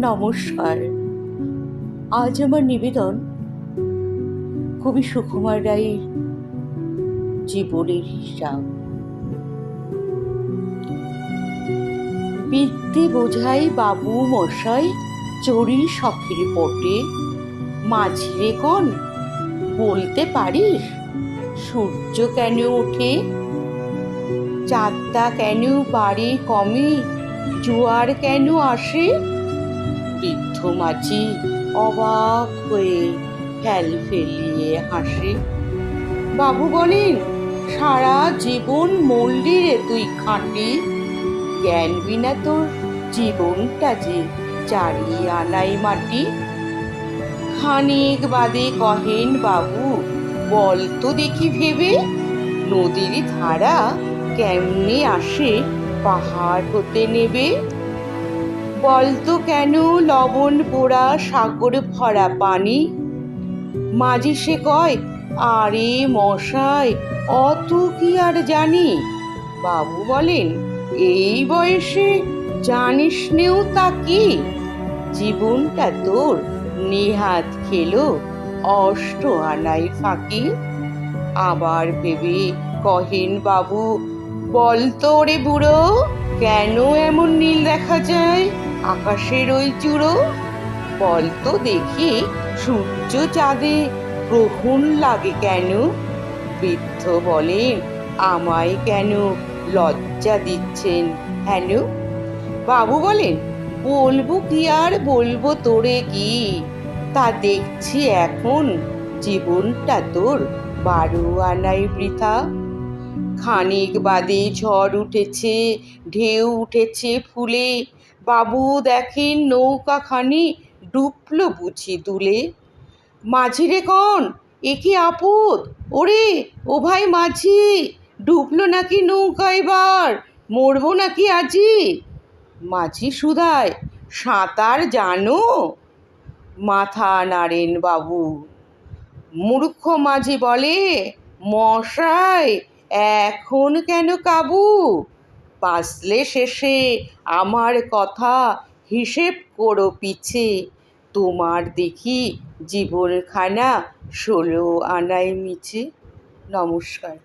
নমস্কার। আজ আমার নিবেদন কবি সুকুমার রায়ের জীবনের হিসাব। বিদ্যে বোঝাই বাবু মশাই চড়ি শখের পটে মাঝিরে কন, বলতে পারিস, সূর্য কেন ওঠে? চাঁদটা কেন বাড়ে কমে? জোয়ার কেন আসে? বৃদ্ধ মাঝি অবাক হয়ে ফেল ফেলিয়ে হাসে। বাবু বলেন, সারা জীবন মল্লি রে তুই খাঁটি। জ্ঞান বিনা তোর জীবনটা যে চারিয়ে আনাই মাটি। খানিক বাদে কহেন বাবু, বল তো দেখি ভেবে। নদীর ধারা কেমনে আসে? পাহাড় হতে নেবে? বলতো কেন লবণ পোড়া সাগর ভরা পানি? মাঝি সে কয়, আরে মশাই, অত কি আর জানি? বাবু বলেন, এই বয়সে জানিস নেও তা কি? জীবনটা তোর নেহাত খেলো অষ্ট আনাই ফাঁকি। আবার ভেবে কহেন বাবু বল তো রে বুড়ো, কেন এমন নীল দেখা যায়? আকাশের ওই চূড়ো। বল তো দেখি, সূর্য চাঁদে গ্রহণ লাগে কেন? বৃদ্ধ বলেন, আমায় কেন লজ্জা দিচ্ছেন হেন? বাবু বলেন, বলব কি আর বলব তোরে কি? তা দেখছি এখন জীবনটা তোর বারো আনাই বৃথা। খানিক বাদে ঝড় উঠেছে, ঢেউ উঠেছে ফুলে। বাবু দেখেন নৌকা নৌকাখানি ডুবল বুঝি দুলে। মাঝিরে কন, এ কি আপদ? ওরে, ও ভাই মাঝি, ডুবলো নাকি নৌকা এবার? মরবো নাকি আজি? মাঝি সুধায়, সাঁতার জানো? মাথা নাড়েন বাবু। মূর্খ মাঝি বলে মশাই এখন কেন কাবু? পাসলে শেষে আমার কথা হিসেব করো পিছে। তোমার দেখি জীবনখানা ষোলো আনাই মিছে। নমস্কার।